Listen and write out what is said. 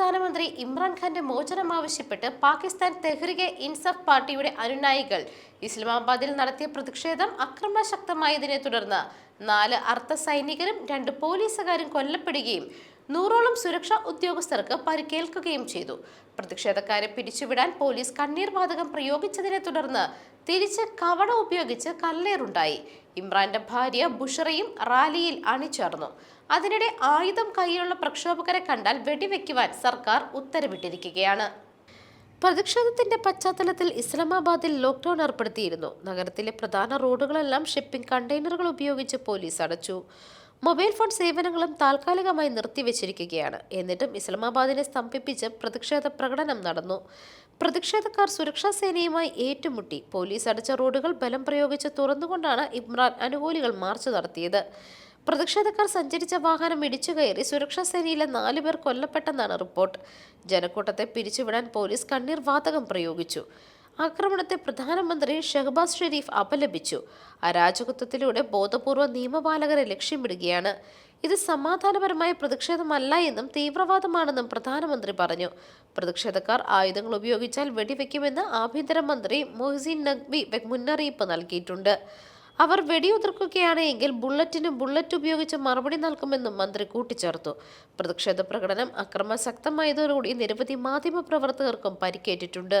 പ്രധാനമന്ത്രി ഇമ്രാൻഖാന്റെ മോചനം ആവശ്യപ്പെട്ട് പാകിസ്ഥാൻ തെഹ്രികെ ഇൻസഫ് പാർട്ടിയുടെ അനുനായികൾ ഇസ്ലാമാബാദിൽ നടത്തിയ പ്രതിഷേധം അക്രമശക്തമായതിനെ തുടർന്ന് നാല് അർദ്ധ സൈനികരും രണ്ട് പോലീസുകാരും കൊല്ലപ്പെടുകയും നൂറോളം സുരക്ഷാ ഉദ്യോഗസ്ഥർക്ക് പരിക്കേൽക്കുകയും ചെയ്തു. പ്രതിഷേധക്കാരെ പിരിച്ചുവിടാൻ പോലീസ് കണ്ണീർ വാതകം പ്രയോഗിച്ചതിനെ തുടർന്ന് തിരിച്ച് കവട ഉപയോഗിച്ച് കല്ലേറുണ്ടായി. ഇമ്രാന്റെ ഭാര്യ ബുഷറയും റാലിയിൽ അണിചേർന്നു. അതിനിടെ ആയുധം കൈയിലുള്ള പ്രക്ഷോഭകരെ കണ്ടാൽ വെടിവെക്കുവാൻ സർക്കാർ ഉത്തരവിട്ടിരിക്കുകയാണ്. പ്രതിഷേധത്തിന്റെ പശ്ചാത്തലത്തിൽ ഇസ്ലാമാബാദിൽ ലോക്ക്ഡൌൺ ഏർപ്പെടുത്തിയിരുന്നു. നഗരത്തിലെ പ്രധാന റോഡുകളെല്ലാം ഷിപ്പിംഗ് കണ്ടെയ്നറുകൾ ഉപയോഗിച്ച് പോലീസ് അടച്ചു. മൊബൈൽ ഫോൺ സേവനങ്ങളും താൽക്കാലികമായി നിർത്തിവെച്ചിരിക്കുകയാണ്. എന്നിട്ടും ഇസ്ലാമാബാദിനെ സ്തംഭിപ്പിച്ച് പ്രതിഷേധ പ്രകടനം നടന്നു. പ്രതിഷേധക്കാർ സുരക്ഷാ സേനയുമായി ഏറ്റുമുട്ടി. പോലീസ് അടച്ച റോഡുകൾ ബലം പ്രയോഗിച്ച് തുറന്നുകൊണ്ടാണ് ഇമ്രാൻ അനുകൂലികൾ മാർച്ച് നടത്തിയത്. പ്രതിഷേധക്കാർ സഞ്ചരിച്ച വാഹനം ഇടിച്ചു കയറി സുരക്ഷാ സേനയിലെ നാലു പേർ കൊല്ലപ്പെട്ടെന്നാണ് റിപ്പോർട്ട്. ജനക്കൂട്ടത്തെ പിരിച്ചുവിടാൻ പോലീസ് കണ്ണീർ വാതകം പ്രയോഗിച്ചു. ആക്രമണത്തെ പ്രധാനമന്ത്രി ഷഹബാസ് ഷെരീഫ് അപലപിച്ചു. അരാജകത്വത്തിലൂടെ ബോധപൂർവ നിയമപാലകരെ ലക്ഷ്യമിടുകയാണ്. ഇത് സമാധാനപരമായ പ്രതിഷേധമല്ല എന്നും തീവ്രവാദമാണെന്നും പ്രധാനമന്ത്രി പറഞ്ഞു. പ്രതിഷേധക്കാർ ആയുധങ്ങൾ ഉപയോഗിച്ചാൽ വെടിവെക്കുമെന്ന് ആഭ്യന്തരമന്ത്രി മൊഹ്സീൻ നഖ്വി മുന്നറിയിപ്പ് നൽകിയിട്ടുണ്ട്. അവർ വെടിയുതിർക്കുകയാണെങ്കിൽ ബുള്ളറ്റിന് ബുള്ളറ്റ് ഉപയോഗിച്ച് മറുപടി നൽകുമെന്നും മന്ത്രി കൂട്ടിച്ചേർത്തു. പ്രതിഷേധ പ്രകടനം അക്രമാസക്തമായതോടുകൂടി നിരവധി മാധ്യമപ്രവർത്തകർക്കും പരിക്കേറ്റിട്ടുണ്ട്.